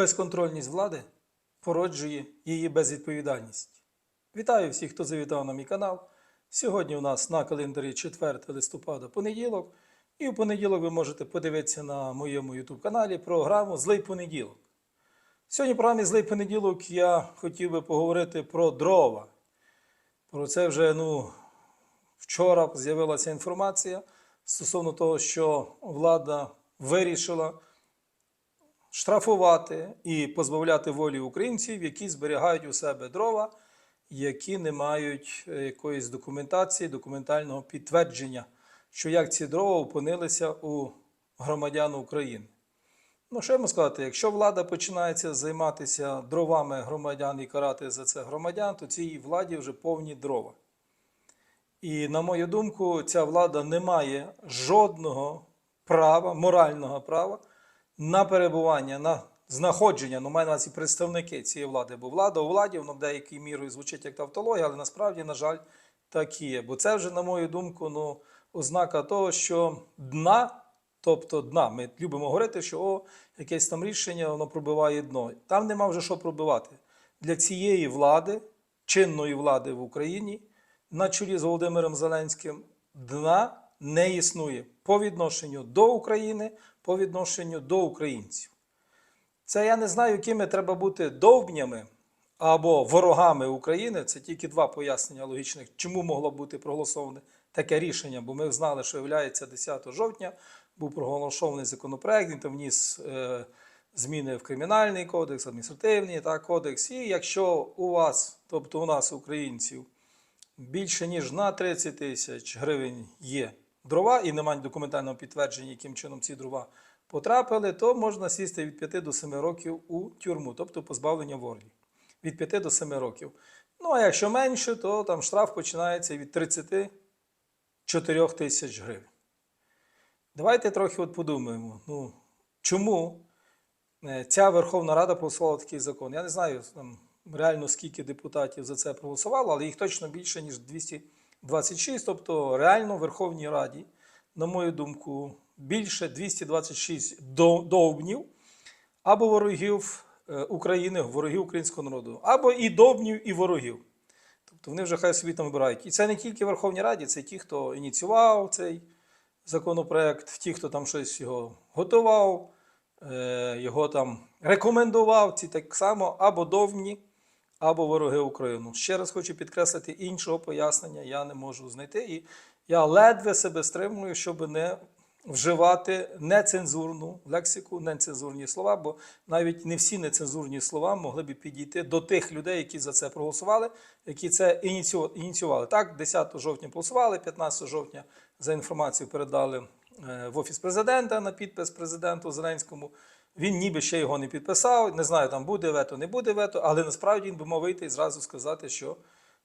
Безконтрольність влади породжує її безвідповідальність. Вітаю всіх, хто завітав на мій канал. Сьогодні у нас на календарі 4 листопада понеділок. І в понеділок ви можете подивитися на моєму YouTube каналі програму Злий понеділок. Сьогодні в програмі Злий понеділок я хотів би поговорити про дрова. Про це вже ну, вчора з'явилася інформація стосовно того, що влада вирішила штрафувати і позбавляти волі українців, які зберігають у себе дрова, які не мають е, якоїсь документації, документального підтвердження, що як ці дрова опинилися у громадян України. Ну, що я можу сказати, якщо влада починається займатися дровами громадян і карати за це громадян, то цій владі вже повні дрова. І, на мою думку, ця влада не має жодного права, морального права на перебування, на знаходження, ну, маю на увазі представники цієї влади, бо влада у владі, воно в мірою звучить як тавтологія, але насправді, на жаль, так і є. Бо це вже, на мою думку, ну, ознака того, що дна, тобто дна, ми любимо говорити, що о, якесь там рішення, воно пробиває дно. Там нема вже що пробивати. Для цієї влади, чинної влади в Україні, на чолі з Володимиром Зеленським, дна не існує по відношенню до України, по відношенню до українців. Це я не знаю, якими треба бути довбнями або ворогами України. Це тільки два пояснення логічних, чому могло бути проголосоване таке рішення, бо ми знали, що являється 10 жовтня, був проголошований законопроект, він там вніс е, зміни в кримінальний кодекс, адміністративний та, кодекс. І якщо у вас, тобто у нас, українців, більше ніж на 30 тисяч гривень є дрова і немає документального підтвердження, яким чином ці дрова потрапили, то можна сісти від 5 до 7 років у тюрму, тобто позбавлення волі. Від 5 до 7 років. Ну, а якщо менше, то там штраф починається від 34 тисяч гривень. Давайте трохи от подумаємо, ну, чому е, ця Верховна Рада проголосувала такий закон. Я не знаю там, реально скільки депутатів за це проголосувало, але їх точно більше, ніж 226. Тобто, реально в Верховній Раді, на мою думку, більше 226 довбнів або ворогів е, України, ворогів українського народу, або і довбнів, і ворогів. Тобто вони вже хай собі там вибирають. І це не тільки в Верховній Раді, це ті, хто ініціював цей законопроект, ті, хто там щось його готував, е, його там рекомендував, ці так само або довні, або вороги України. Ще раз хочу підкреслити, іншого пояснення я не можу знайти. І я ледве себе стримую, щоб не вживати нецензурну лексику, нецензурні слова, бо навіть не всі нецензурні слова могли б підійти до тих людей, які за це проголосували, які це ініціювали. Так, 10 жовтня проголосували, 15 жовтня за інформацією передали е, в офіс президента на підпис президенту Зеленському. Він ніби ще його не підписав. Не знаю, там буде вето, не буде вето, але насправді він би мав вийти і зразу сказати, що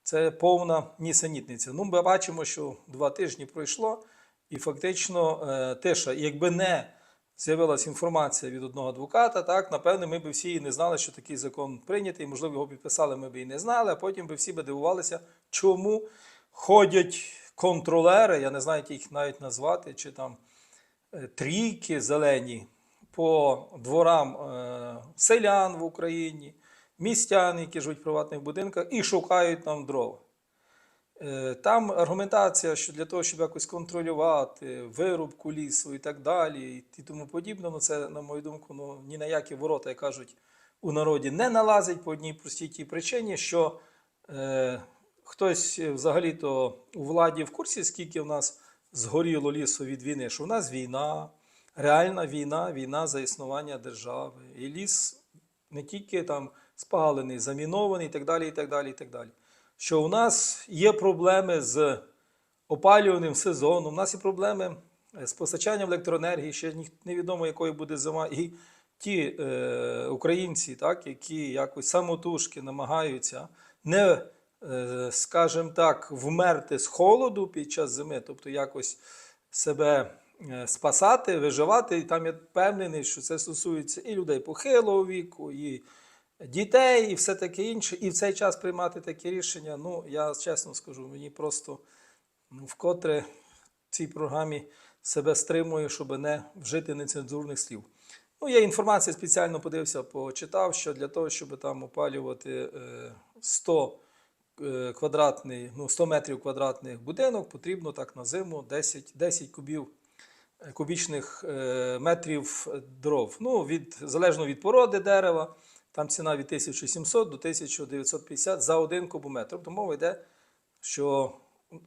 це повна нісенітниця. Ну, ми бачимо, що два тижні пройшло, і фактично е, тиша. Якби не з'явилася інформація від одного адвоката, так, напевне, ми б всі не знали, що такий закон прийнятий, можливо, його підписали, ми б і не знали, а потім би всі би дивувалися, чому ходять контролери, я не знаю, як їх навіть назвати, чи там е, трійки зелені по дворам е, селян в Україні, містян, які живуть в приватних будинках, і шукають там дрова. Е, Там аргументація, що для того, щоб якось контролювати вирубку лісу і так далі, і тому подібне, ну це, на мою думку, ну, ні на які ворота, як кажуть, у народі не налазить по одній простій тій причині, що е, хтось взагалі-то у владі в курсі, скільки в нас згоріло лісу від війни, що в нас війна, реальна війна, війна за існування держави. І ліс не тільки там спалений, замінований і так далі, і так далі, і так далі. Що у нас є проблеми з опалюваним сезоном, у нас є проблеми з постачанням електроенергії, ще невідомо, якою буде зима. І ті е, українці, так, які якось самотужки намагаються не, е, скажімо так, вмерти з холоду під час зими, тобто якось себе е, спасати, виживати. І там я впевнений, що це стосується і людей похилого віку, і дітей, і все таке інше. І в цей час приймати такі рішення, ну, я чесно скажу, мені просто ну, вкотре в цій програмі себе стримую, щоб не вжити нецензурних слів. Ну, я інформацію спеціально подивився, почитав, що для того, щоб там опалювати е, 100 е, квадратний, ну, 100 метрів квадратних будинок, потрібно так на зиму 10, 10 кубів е, кубічних е, метрів дров. Ну, від, залежно від породи дерева, там ціна від 1700 до 1950 за один кубометр. Тобто мова йде, що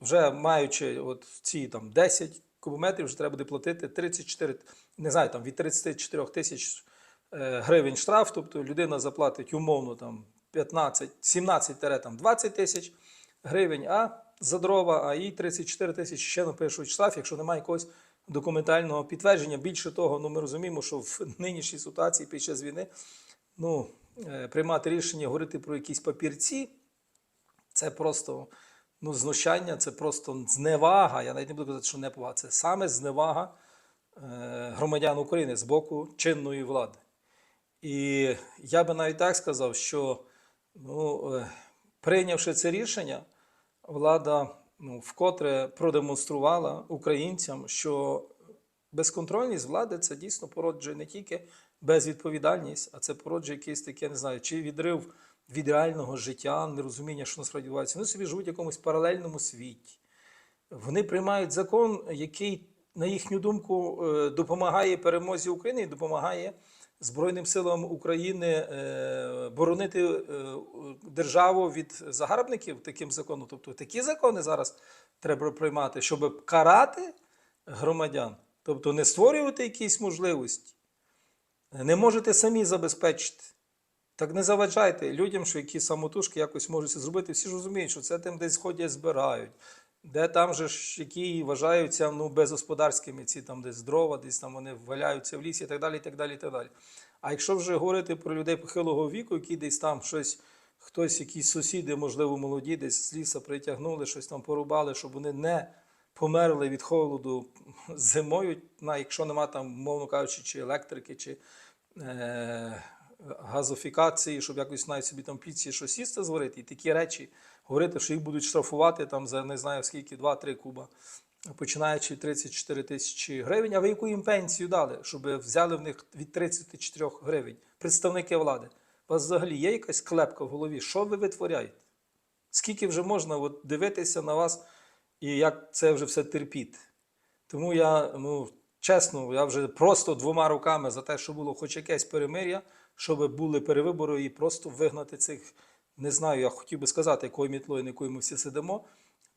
вже маючи от ці там 10 кубометрів, вже треба буде платити 34, не знаю, там від 34 тисяч е, гривень штраф. Тобто людина заплатить умовно там 15, 17-20 тисяч гривень, а за дрова, а їй 34 тисячі ще напишуть штраф, якщо немає якогось документального підтвердження. Більше того, ну ми розуміємо, що в нинішній ситуації під час війни ну, е, приймати рішення говорити про якісь папірці, це просто ну, знущання, це просто зневага. Я навіть не буду казати, що не повага. Це саме зневага е, громадян України з боку чинної влади. І я би навіть так сказав, що ну, е, прийнявши це рішення, влада ну, вкотре продемонструвала українцям, що безконтрольність влади це дійсно породжує не тільки безвідповідальність, а це породжує якийсь таке, не знаю, чи відрив від реального життя, нерозуміння, що насправді відбувається. Вони собі живуть в якомусь паралельному світі. Вони приймають закон, який, на їхню думку, е, допомагає перемозі України і допомагає Збройним силам України е, боронити е, державу від загарбників таким законом. Тобто такі закони зараз треба приймати, щоб карати громадян, тобто не створювати якісь можливості. Не можете самі забезпечити. Так не заважайте людям, що які самотужки якось можуть зробити. Всі ж розуміють, що це тим десь ходять, збирають, де там же ж, які вважаються ну, безгосподарськими, ці там десь дрова, десь там вони валяються в лісі і так далі. і так далі, і так далі. А якщо вже говорити про людей похилого віку, які десь там щось, хтось, якісь сусіди, можливо, молоді, десь з ліса притягнули, щось там порубали, щоб вони не померли від холоду зимою, якщо нема там, мовно кажучи, чи електрики, чи е, газофікації, щоб якось навіть собі там піці щось їсти зварити, і такі речі говорити, що їх будуть штрафувати там за не знаю скільки, 2-3 куба, починаючи 34 тисячі гривень. А ви яку їм пенсію дали, щоб взяли в них від 34 гривень представники влади? У вас взагалі є якась клепка в голові? Що ви витворяєте? Скільки вже можна от, дивитися на вас і як це вже все терпіти? Тому я, ну, чесно, я вже просто двома руками за те, що було хоч якесь перемир'я, щоб були перевибори і просто вигнати цих, не знаю, я хотів би сказати, якою мітлою, на якою ми всі сидимо,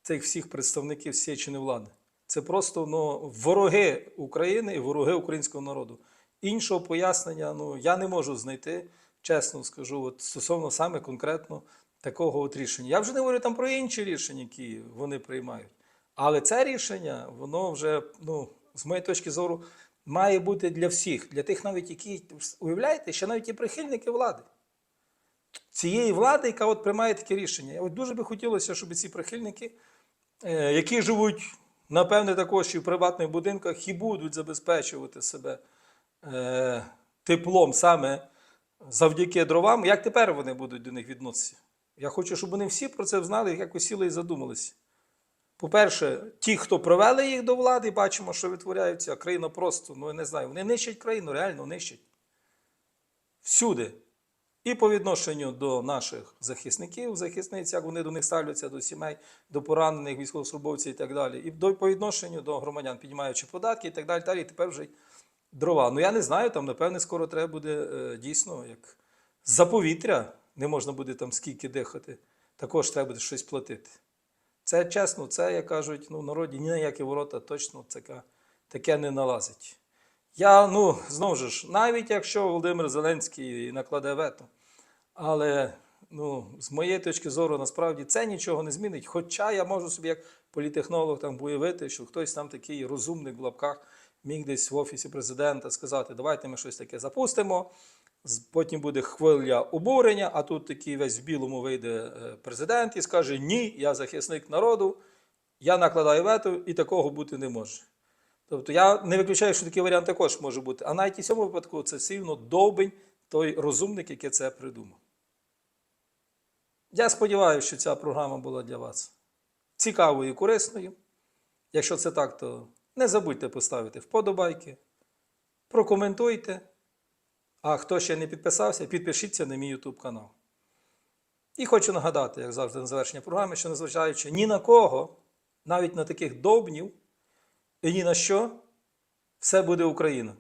цих всіх представників січини влади. Це просто ну, вороги України і вороги українського народу. Іншого пояснення ну, я не можу знайти, чесно скажу, от, стосовно саме конкретно такого от рішення. Я вже не говорю там про інші рішення, які вони приймають. Але це рішення, воно вже, ну, з моєї точки зору, має бути для всіх, для тих, навіть які уявляєте, ще навіть і прихильники влади. Цієї влади, яка от приймає таке рішення. От дуже би хотілося, щоб ці прихильники, е, які живуть, напевне, також і в приватних будинках, і будуть забезпечувати себе е, теплом саме завдяки дровам, як тепер вони будуть до них відноситися? Я хочу, щоб вони всі про це знали, якось сіли і задумалися. По-перше, ті, хто провели їх до влади, бачимо, що витворяються, країна просто, ну я не знаю, вони нищать країну, реально нищать. Всюди. І по відношенню до наших захисників, захисниць, як вони до них ставляться, до сімей, до поранених військовослужбовців і так далі. І по відношенню до громадян, піднімаючи податки і так далі. далі. І тепер вже дрова. Ну я не знаю, там, напевне, скоро треба буде е, дійсно, як за повітря, не можна буде там скільки дихати, також треба буде щось платити. Це чесно, це, як кажуть, ну, в народі ні на які ворота точно таке, таке не налазить. Я, ну, знову ж, навіть якщо Володимир Зеленський накладе вето, але ну, з моєї точки зору, насправді це нічого не змінить. Хоча я можу собі, як політехнолог, там уявити, що хтось там такий розумник в лапках міг десь в офісі президента сказати, давайте ми щось таке запустимо. Потім буде хвиля обурення, а тут такий весь в білому вийде е, президент і скаже: Ні, я захисник народу, я накладаю вето, і такого бути не може. Тобто я не виключаю, що такий варіант також може бути. А навіть і в цьому випадку це все рівно довбень той розумник, який це придумав. Я сподіваюся, що ця програма була для вас цікавою і корисною. Якщо це так, то не забудьте поставити вподобайки, прокоментуйте А хто ще не підписався, підпишіться на мій YouTube канал. І хочу нагадати, як завжди на завершення програми, що незважаючи ні на кого, навіть на таких довбнів, і ні на що, все буде Україна.